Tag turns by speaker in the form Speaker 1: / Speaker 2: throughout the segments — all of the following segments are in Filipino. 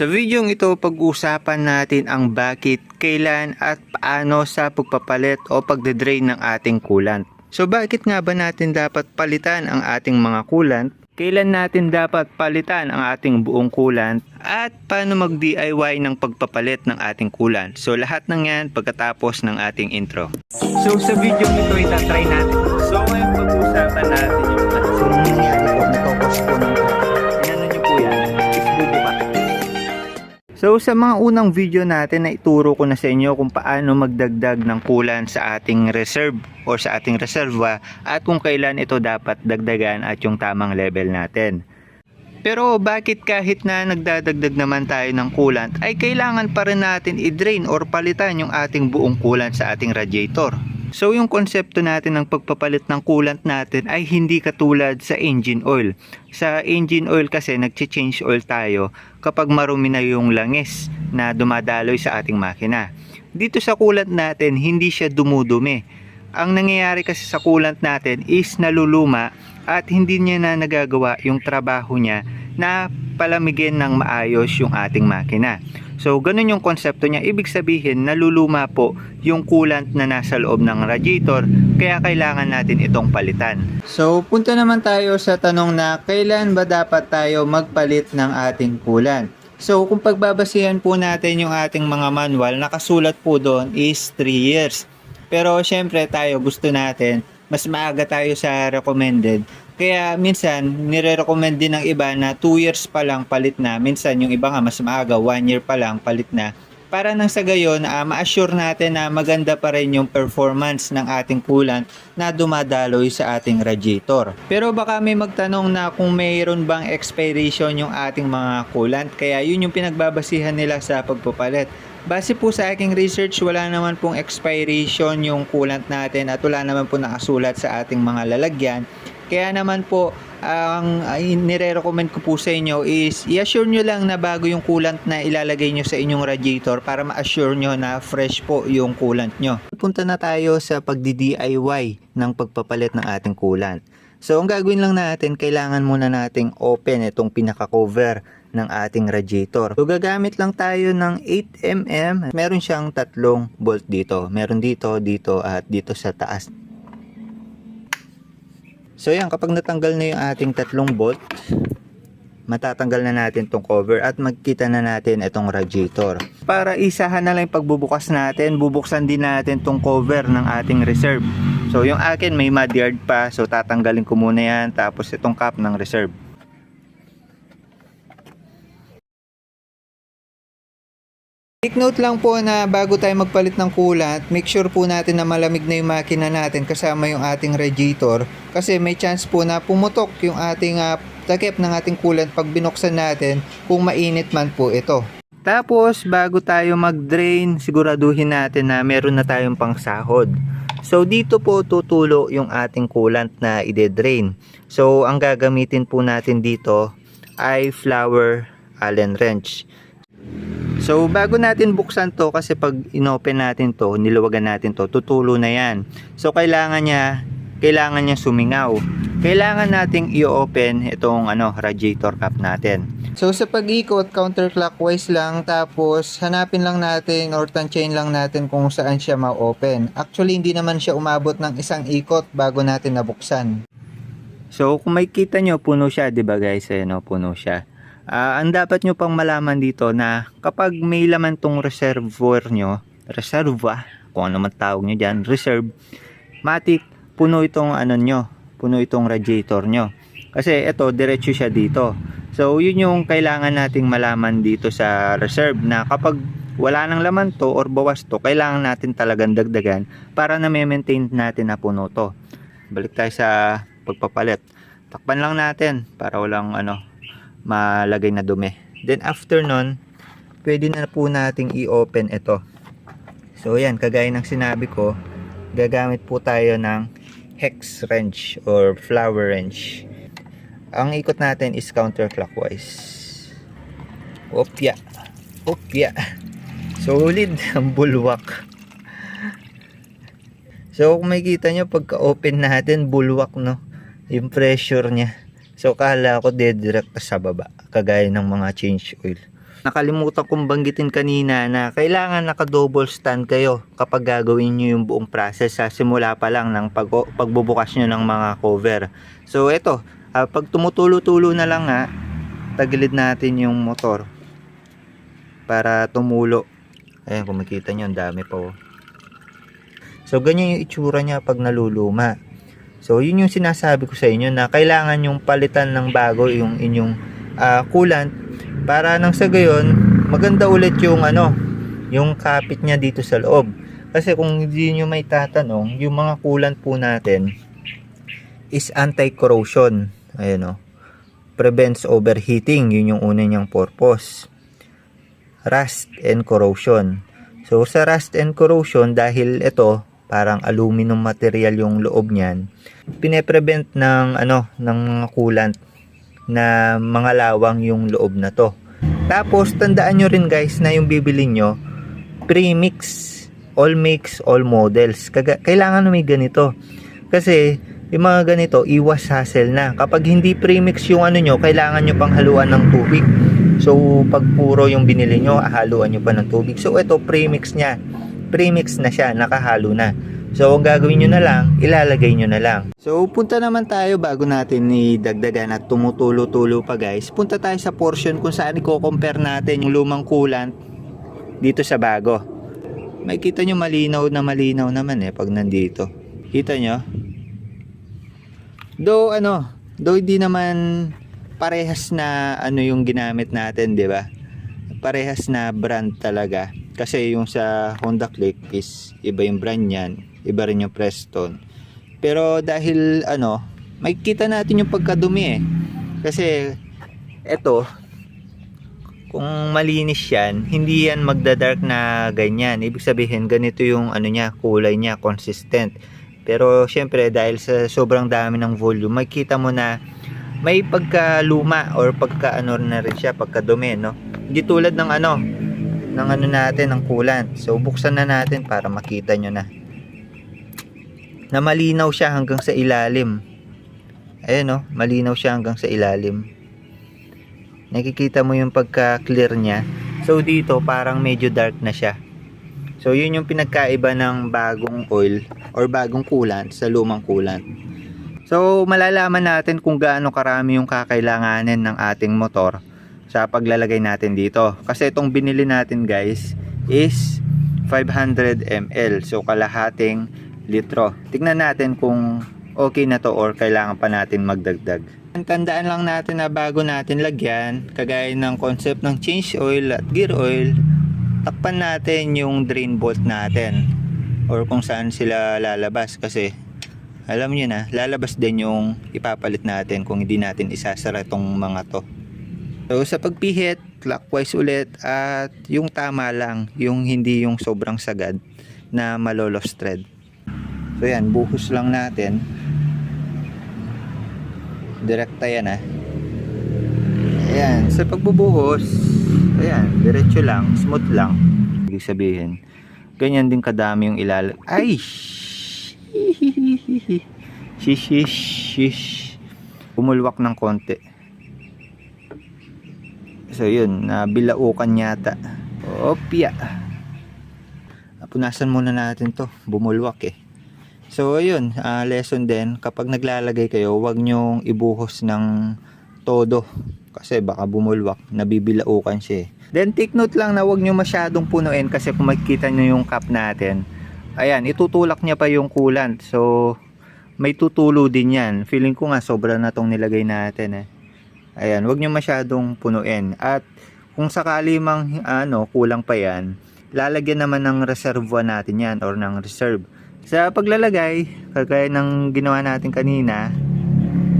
Speaker 1: Sa video ito, pag-uusapan natin ang bakit, kailan at paano sa pagpapalit o pagdedrain ng ating coolant. So bakit nga ba natin dapat palitan ang ating mga coolant? Kailan natin dapat palitan ang ating buong coolant? At paano mag-DIY ng pagpapalit ng ating coolant? So lahat ng yan pagkatapos ng ating intro. So sa video ito, itatry So sa mga unang video natin na ituro ko na sa inyo kung paano magdagdag ng coolant sa ating reserve o sa ating reserva at kung kailan ito dapat dagdagan at yung tamang level natin. Pero bakit kahit na nagdadagdag naman tayo ng coolant ay kailangan pa rin natin i-drain or palitan yung ating buong coolant sa ating radiator? So yung konsepto natin ng pagpapalit ng coolant natin ay hindi katulad sa engine oil. Sa engine oil kasi nagche-change oil tayo kapag marumi na yung langis na dumadaloy sa ating makina. Dito sa coolant natin hindi siya dumudumi. Ang nangyayari kasi sa coolant natin is naluluma at hindi niya na nagagawa yung trabaho niya na palamigin ng maayos yung ating makina. So, ganun yung konsepto niya. Ibig sabihin, naluluma po yung coolant na nasa loob ng radiator, kaya kailangan natin itong palitan. So, punta naman tayo sa tanong na kailan ba dapat tayo magpalit ng ating coolant? So, kung pagbabasihan po natin yung ating mga manual, nakasulat po doon is 3 years. Pero, syempre tayo gusto natin, mas maaga tayo sa recommended. Kaya minsan, nire-recommend din ng iba na 2 years pa lang palit na. Minsan, yung iba nga mas maaga, 1 year pa lang palit na. Para nang sa gayon, uh, ma-assure natin na maganda pa rin yung performance ng ating coolant na dumadaloy sa ating radiator. Pero baka may magtanong na kung mayroon bang expiration yung ating mga coolant. Kaya yun yung pinagbabasihan nila sa pagpapalit. Base po sa aking research, wala naman pong expiration yung coolant natin at wala naman po nakasulat sa ating mga lalagyan. Kaya naman po, ang ay, nire-recommend ko po sa inyo is i-assure nyo lang na bago yung coolant na ilalagay nyo sa inyong radiator para ma-assure nyo na fresh po yung coolant nyo. Punta na tayo sa pagdi-DIY ng pagpapalit ng ating coolant. So, ang gagawin lang natin, kailangan muna nating open itong pinaka-cover ng ating radiator. So, gagamit lang tayo ng 8mm. Meron siyang tatlong bolt dito. Meron dito, dito, at dito sa taas. So yan, kapag natanggal na yung ating tatlong bolt, matatanggal na natin tong cover at magkita na natin itong radiator. Para isahan na lang yung pagbubukas natin, bubuksan din natin tong cover ng ating reserve. So yung akin may mudguard pa, so tatanggalin ko muna yan, tapos itong cap ng reserve. Take note lang po na bago tayo magpalit ng coolant, make sure po natin na malamig na yung makina natin kasama yung ating radiator kasi may chance po na pumutok yung ating uh, takip ng ating coolant pag binuksan natin kung mainit man po ito. Tapos bago tayo mag-drain, siguraduhin natin na meron na tayong pangsahod. So dito po tutulo yung ating coolant na ide-drain. So ang gagamitin po natin dito ay flower allen wrench. So bago natin buksan to kasi pag inopen natin to, niluwagan natin to, tutulo na yan. So kailangan niya, kailangan niya sumingaw. Kailangan nating i-open itong ano, radiator cap natin. So sa pag-ikot, counterclockwise lang tapos hanapin lang natin or tansyain lang natin kung saan siya ma-open. Actually hindi naman siya umabot ng isang ikot bago natin nabuksan. So kung may kita nyo, puno siya, 'di ba guys? Ayan, no, puno siya. Uh, ang dapat nyo pang malaman dito na kapag may laman tong reservoir nyo, reserva, kung ano man tawag nyo dyan, reserve, matik, puno itong ano nyo, puno itong radiator nyo. Kasi ito, diretso siya dito. So, yun yung kailangan nating malaman dito sa reserve na kapag wala nang laman to or bawas to, kailangan natin talagang dagdagan para na maintain natin na puno to. Balik tayo sa pagpapalit. Takpan lang natin para walang ano, malagay na dumi. Then after nun, pwede na po nating i-open ito. So yan, kagaya ng sinabi ko, gagamit po tayo ng hex wrench or flower wrench. Ang ikot natin is counterclockwise. Opya. Opya. Solid ang bulwak. So kung makikita nyo pagka-open natin, bulwak no. Yung pressure niya. So kala ko dedirekta sa baba, kagaya ng mga change oil. nakalimutan kong banggitin kanina na kailangan naka-double stand kayo kapag gagawin nyo yung buong process sa simula pa lang ng pag pagbubukas nyo ng mga cover. So ito, ah, pag tumutulo-tulo na lang nga, tagilid natin yung motor para tumulo. Ayan, kung makita nyo, ang dami pa oh. So, ganyan yung itsura niya pag naluluma. So, yun yung sinasabi ko sa inyo na kailangan yung palitan ng bago yung inyong ah, coolant para nang sa gayon, maganda ulit yung ano, yung kapit niya dito sa loob. Kasi kung hindi nyo may tatanong, yung mga coolant po natin is anti-corrosion. Ayan o. Prevents overheating. Yun yung una niyang purpose. Rust and corrosion. So, sa rust and corrosion, dahil ito, parang aluminum material yung loob niyan, pine-prevent ng ano, ng mga coolant na mga lawang yung loob na to. Tapos, tandaan nyo rin guys na yung bibili nyo, premix, all makes, all models. Kaga, kailangan may ganito. Kasi, yung mga ganito, iwas hassle na. Kapag hindi premix yung ano nyo, kailangan nyo pang haluan ng tubig. So, pag puro yung binili nyo, haluan nyo pa ng tubig. So, ito, premix niya. Premix na siya, nakahalo na. So, ang gagawin nyo na lang, ilalagay nyo na lang. So, punta naman tayo bago natin idagdagan at tumutulo-tulo pa guys. Punta tayo sa portion kung saan i-compare natin yung lumang coolant dito sa bago. Makikita nyo malinaw na malinaw naman eh pag nandito. Kita nyo? Though ano, though hindi naman parehas na ano yung ginamit natin, 'di ba? Parehas na brand talaga. Kasi yung sa Honda Click is iba yung brand niyan, iba rin yung Preston. Pero dahil ano, makikita natin yung pagkadumi eh. Kasi eto kung malinis yan, hindi yan magda-dark na ganyan. Ibig sabihin, ganito yung ano niya, kulay niya, consistent. Pero syempre dahil sa sobrang dami ng volume, makita mo na may pagkaluma or pagka ano na rin siya, pagkadumi, no? Hindi tulad ng ano, ng ano natin, ng coolant. So buksan na natin para makita nyo na. Na malinaw siya hanggang sa ilalim. Ayan no, malinaw siya hanggang sa ilalim. Nakikita mo yung pagka-clear niya. So dito parang medyo dark na siya. So yun yung pinagkaiba ng bagong oil or bagong coolant sa lumang coolant. So malalaman natin kung gaano karami yung kakailanganin ng ating motor sa paglalagay natin dito. Kasi itong binili natin guys is 500 ml. So kalahating litro. Tignan natin kung okay na to or kailangan pa natin magdagdag. Tandaan lang natin na bago natin lagyan, kagaya ng concept ng change oil at gear oil, takpan natin yung drain bolt natin or kung saan sila lalabas kasi alam niyo na, lalabas din yung ipapalit natin kung hindi natin isasara itong mga to. So sa pagpihit, clockwise ulit at yung tama lang, yung hindi yung sobrang sagad na malolos thread. So yan, buhos lang natin. Direkta yan ah. Ayan, sa pagbubuhos, ayan, diretso lang, smooth lang. Ibig sabihin, ganyan din kadami yung ilal... Ay! Shish, shish. Umulwak ng konti. So yun, nabilaukan yata. Opya. Punasan muna natin to. Bumulwak eh. So ayun, ah, lesson din. Kapag naglalagay kayo, huwag nyong ibuhos ng todo. Kasi baka bumulwak, nabibilaukan siya eh. Then take note lang na huwag nyo masyadong punuin kasi kung makikita nyo yung cap natin, ayan, itutulak niya pa yung coolant. So, may tutulo din yan. Feeling ko nga sobra na tong nilagay natin eh. Ayan, wag nyo masyadong punuin. At kung sakali mang ano, kulang pa yan, lalagyan naman ng reservoir natin yan or ng reserve. Sa paglalagay, kagaya ng ginawa natin kanina,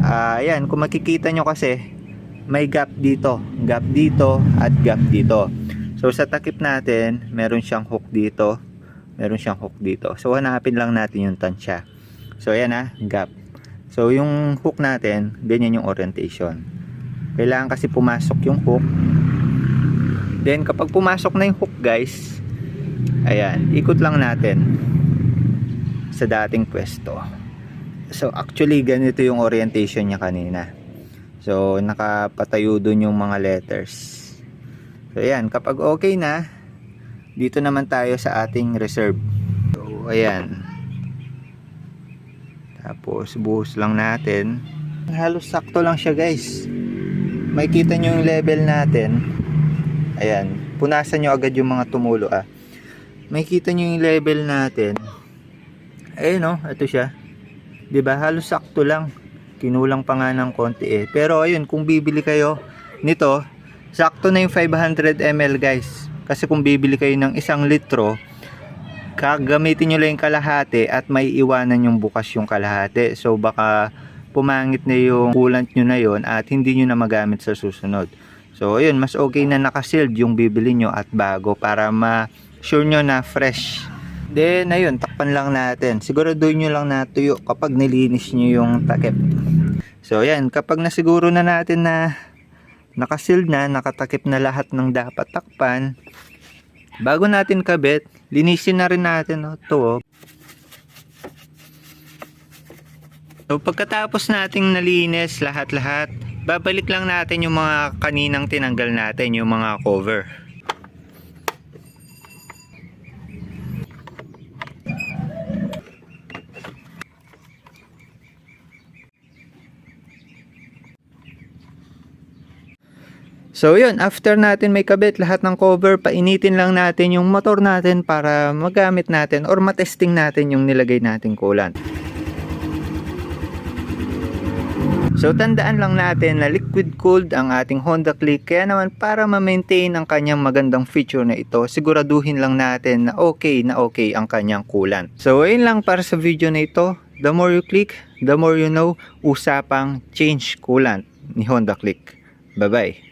Speaker 1: ah, ayan, kung makikita nyo kasi, may gap dito, gap dito, at gap dito. So sa takip natin, meron siyang hook dito, meron siyang hook dito. So hanapin lang natin yung tansya. So ayan ah, gap. So yung hook natin, ganyan yung orientation. Kailangan kasi pumasok yung hook. Then kapag pumasok na yung hook guys, ayan, ikot lang natin sa dating pwesto. So actually ganito yung orientation niya kanina. So nakapatayo dun yung mga letters. So ayan, kapag okay na, dito naman tayo sa ating reserve. So ayan. Tapos buhos lang natin. Halos sakto lang siya guys. Makikita nyo yung level natin. Ayan. Punasan nyo agad yung mga tumulo ah. Makikita nyo yung level natin. Ayun oh, ito siya. ba Halos sakto lang. Kinulang pa nga ng konti eh. Pero ayun, kung bibili kayo nito, sakto na yung 500 ml guys. Kasi kung bibili kayo ng isang litro, kagamitin nyo lang yung kalahati at may iwanan yung bukas yung kalahati. So baka pumangit na yung coolant nyo na yon at hindi nyo na magamit sa susunod. So ayun, mas okay na nakasealed yung bibili nyo at bago para ma-sure nyo na fresh. Then ayun, takpan lang natin. Siguraduhin nyo lang na tuyo kapag nilinis nyo yung takip. So ayan, kapag nasiguro na natin na nakasealed na, nakatakip na lahat ng dapat takpan, bago natin kabit, linisin na rin natin oh, to. oh. So pagkatapos nating nalinis lahat-lahat, babalik lang natin yung mga kaninang tinanggal natin, yung mga cover. So yun, after natin may kabit lahat ng cover, painitin lang natin yung motor natin para magamit natin or matesting natin yung nilagay nating coolant. So tandaan lang natin na liquid cooled ang ating Honda Click kaya naman para ma-maintain ang kanyang magandang feature na ito siguraduhin lang natin na okay na okay ang kanyang coolant. So ayun lang para sa video na ito. The more you click, the more you know usapang change coolant ni Honda Click. Bye bye.